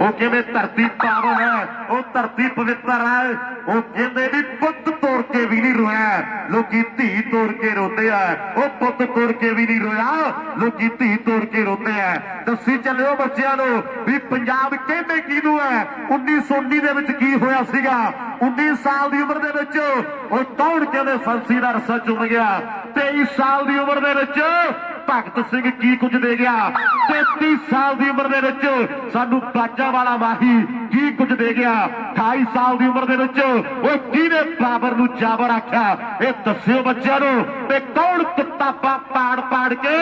ਉਹ ਕਹਿੰਦੇ ਧਰਤੀ ਪਾਵਨ ਹੈ? ਉਹ ਧਰਤੀ ਪਵਿੱਤਰ ਹੈ। ਉਹ ਕਹਿੰਦੇ ਵੀ ਪੁੱਤ ਤੋੜ ਕੇ ਵੀ ਨਹੀਂ ਰੋਇਆ, ਲੋਕੀ ਧੀ ਤੋੜ ਕੇ ਰੋਂਦੇ ਆ। ਉਹ ਪੁੱਤ ਤੋੜ ਕੇ ਵੀ ਨਹੀਂ ਰੋਇਆ, ਲੋਕੀ ਧੀ ਤੋੜ ਕੇ ਰੋਂਦੇ ਆ। ਦੱਸੀ ਚੱਲਿਓ ਬੱਚਿਆਂ ਨੂੰ ਵੀ ਪੰਜਾਬ ਕਹਿੰਦੇ ਕਿਹਨੂੰ ਹੈ? 1919 ਦੇ ਵਿੱਚ ਕੀ ਹੋਇਆ ਸੀਗਾ? 19 ਸਾਲ ਦੀ ਉਮਰ ਦੇ ਵਿੱਚ ਉਹ ਕੌਣ ਕਹਿੰਦੇ ਫਾਂਸੀ ਦਾ ਰਸਾ ਚੁੰਮ ਗਿਆ। 23 ਸਾਲ ਦੀ ਉਮਰ ਦੇ ਵਿੱਚ ਭਗਤ ਸਿੰਘ ਕੀ ਕੁਝ ਦੇ ਗਿਆ? 33 ਸਾਲ ਦੀ ਉਮਰ ਦੇ ਵਿੱਚ ਸਾਨੂੰ ਬਾਜਾ ਵਾਲਾ ਮਾਹੀ ਕੀ ਕੁਝ ਦੇ ਗਿਆ? 28 ਸਾਲ ਦੀ ਉਮਰ ਦੇ ਵਿੱਚ ਉਹ ਕਿਹਨੇ ਬਾਬਰ ਨੂੰ ਜਾਬਰ ਆਖਿਆ? ਇਹ ਦੱਸਿਓ ਬੱਚਿਆਂ ਨੂੰ ਤੇ ਕੌਣ ਕਿਤਾਬਾਂ ਪਾੜ ਪਾੜ ਕੇ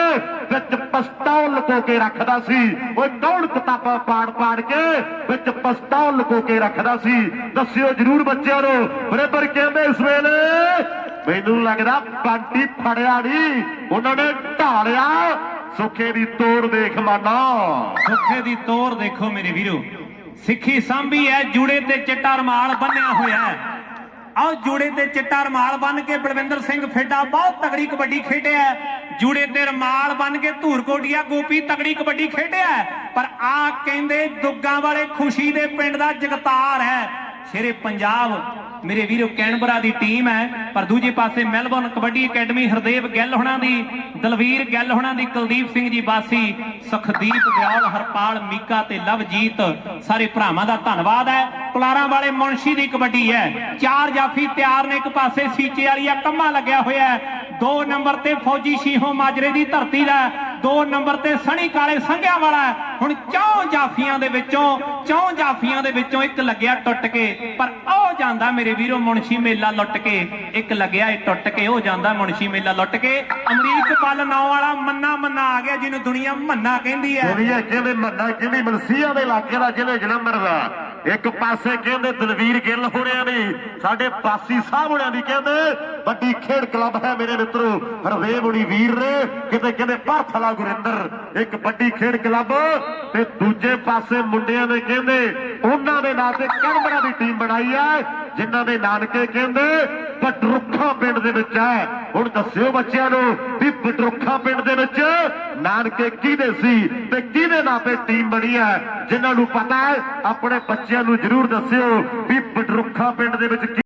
ਵਿੱਚ ਪਸਤੌਲ ਲੁਕੋ ਕੇ ਰੱਖਦਾ ਸੀ? ਉਹ ਕੌਣ ਕਿਤਾਬਾਂ ਪਾੜ ਪਾੜ ਕੇ ਵਿੱਚ ਪਸਤੌਲ ਲੁਕੋ ਕੇ ਰੱਖਦਾ ਸੀ? ਦੱਸਿਓ ਜਰੂਰ ਬੱਚਿਆਂ ਨੂੰ। ਬਰੇਬਰ ਕਹਿੰਦੇ ਇਸ ਵੇਲੇ ਮੈਨੂੰ ਲੱਗਦਾ ਪਾਂਟੀ ਫੜਿਆ ਨਹੀਂ ਉਹਨਾਂ ਨੇ ਢਾਲਿਆ। ਸੁੱਖੇ ਦੀ ਤੋੜ ਦੇਖ ਮਾਨਾ ਸੁੱਖੇ ਦੀ ਤੋਰ ਦੇਖੋ ਮੇਰੇ ਵੀਰੋ। ਸਿੱਖੀ ਸਾਂਭੀ ਹੈ ਜੂੜੇ ਤੇ ਚਿੱਟਾ ਰਮਾਲ ਬੰਨਿਆ ਹੋਇਆ ਹੈ ਆਓ ਜੂੜੇ ਤੇ ਚਿੱਟਾ ਰਮਾਲ ਬੰਨ ਕੇ ਬਲਵਿੰਦਰ ਸਿੰਘ ਫੇਡਾ ਬਹੁਤ ਤਗੜੀ ਕਬੱਡੀ ਖੇਡਿਆ ਹੈ। ਜੂੜੇ ਤੇ ਰਮਾਲ ਬੰਨ ਕੇ ਧੂਰ ਕੋਟੀਆ ਗੋਪੀ ਤਗੜੀ ਕਬੱਡੀ ਖੇਡਿਆ ਪਰ ਆ ਕਹਿੰਦੇ ਦੁੱਗਾਂ ਵਾਲੇ ਖੁਸ਼ੀ ਦੇ ਪਿੰਡ ਦਾ ਜਗਤਾਰ ਹੈ। ਸ਼ੇਰੇ ਪੰਜਾਬ, ਮੇਰੇ ਵੀਰੋ ਕੈਨਬਰਾ ਦੀ ਟੀਮ ਹੈ, ਪਰ ਦੂਜੇ ਪਾਸੇ ਮੈਲਬੌਰਨ ਕਬੱਡੀ ਅਕੈਡਮੀ ਹਰਦੇਵ ਗਿੱਲ ਹੋਣਾ ਦੀ, ਦਲਵੀਰ ਗਿੱਲ ਹੋਣਾ ਦੀ, ਕੁਲਦੀਪ ਸਿੰਘ ਜੀ ਬਾਸੀ, ਸੁਖਦੀਪ ਦਿਆਲ, ਹਰਪਾਲ ਮੀਕਾ ਤੇ ਲਵਜੀਤ, ਸਾਰੇ ਭਰਾਵਾਂ ਦਾ ਧੰਨਵਾਦ ਹੈ। ਕੁਲਾਰਾਂ ਵਾਲੇ ਮੁਨਸ਼ੀ ਦੀ ਕਬੱਡੀ ਹੈ। ਚਾਰ ਜਾਫੀ ਤਿਆਰ ਨੇ ਇੱਕ ਪਾਸੇ, ਸੀਚੇ ਵਾਲੀਆ ਕੰਮਾ ਲੱਗਿਆ ਹੋਇਆ ਹੈ। ਦੋ ਨੰਬਰ ਤੇ ਫੌਜੀ ਸ਼ੀਹੋ ਮਾਜਰੇ ਦੀ ਧਰਤੀ ਦਾ ਹੈ। ਨੰਬਰ ਤੇ ਸਣੀ ਕਾਲੇ ਸੰਘਿਆ ਵਾਲਾ ਹੁਣ ਚੌਂ ਜਾਫੀਆਂ ਦੇ ਵਿੱਚੋਂ, ਚੌਂ ਜਾਫੀਆਂ ਦੇ ਵਿੱਚੋਂ ਇੱਕ ਲੱਗਿਆ ਟੁੱਟ ਕੇ, ਪਰ ਉਹ ਜਾਂਦਾ ਮੇਰੇ ਵੀਰੋ ਮੁਨਸ਼ੀ ਮੇਲਾ ਲੁੱਟ ਕੇ। ਇੱਕ ਲੱਗਿਆ ਇਹ ਟੁੱਟ ਕੇ, ਉਹ ਜਾਂਦਾ ਮੁਨਸ਼ੀ ਮੇਲਾ ਲੁੱਟ ਕੇ। ਅਮਰੀਕ ਪੱਲ ਨਾਂ ਵਾਲਾ ਮੰਨਾ ਮੰਨਾ ਆ ਗਿਆ, ਜਿਹਨੂੰ ਦੁਨੀਆ ਮੰਨਾ ਕਹਿੰਦੀ ਹੈ। ਦੁਨੀਆ ਕਹਿੰਦੇ ਮੰਨਾ ਕਹਿੰਦੀ ਮਲਸੀਆ ਦੇ ਇਲਾਕੇ ਦਾ ਜ਼ਿਲ੍ਹੇ ਜਲੰਧਰ ਦਾ। ਇੱਕ ਪਾਸੇ ਕਹਿੰਦੇ ਦਲਵੀਰ ਗਿੱਲ ਹੋਣਿਆਂ ਦੀ ਸਾਡੇ ਪਾਸੀ ਸਾਹਿਬ ਹੋਣਿਆਂ ਦੀ ਕਹਿੰਦੇ, ਵੱਡੀ ਖੇਡ ਕਲੱਬ ਹੈ ਮੇਰੇ ਮਿੱਤਰੋ। ਹਰਵੇਵ ਹੁਣੀ ਵੀਰ ਨੇ, ਕਿਤੇ ਕਹਿੰਦੇ ਭਰਥਲਾ ਗੁਰਿੰਦਰ, ਇੱਕ ਵੱਡੀ ਖੇਡ ਕਲੱਬ। ਤੇ ਦੂਜੇ ਪਾਸੇ ਮੁੰਡਿਆਂ ਨੇ ਕਹਿੰਦੇ, ਉਹਨਾਂ ਦੇ ਨਾਂ ਤੇ ਕਨਮਰਾ ਦੀ ਟੀਮ ਬਣਾਈ ਹੈ। ਜਿਨ੍ਹਾਂ ਦੇ ਨਾਨਕੇ ਕਹਿੰਦੇ ਪਟਰੁੱਖਾ ਪਿੰਡ ਦੇ ਵਿੱਚ ਹੈ। ਹੁਣ ਦੱਸਿਓ ਬੱਚਿਆਂ ਨੂੰ ਵੀ ਪਟਰੁੱਖਾ ਪਿੰਡ ਦੇ ਵਿੱਚ ਨਾਨਕੇ ਕਿਹਦੇ ਸੀ ਤੇ ਕਿਹਦੇ ਨਾਂ ਤੇ ਟੀਮ ਬਣੀ ਹੈ, ਜਿਨ੍ਹਾਂ ਨੂੰ ਪਤਾ ਹੈ। ਆਪਣੇ ਬੱਚਿਆਂ ਨੂੰ ਜਰੂਰ ਦੱਸਿਓ ਵੀ ਪਟਰੁੱਖਾ ਪਿੰਡ ਦੇ ਵਿੱਚ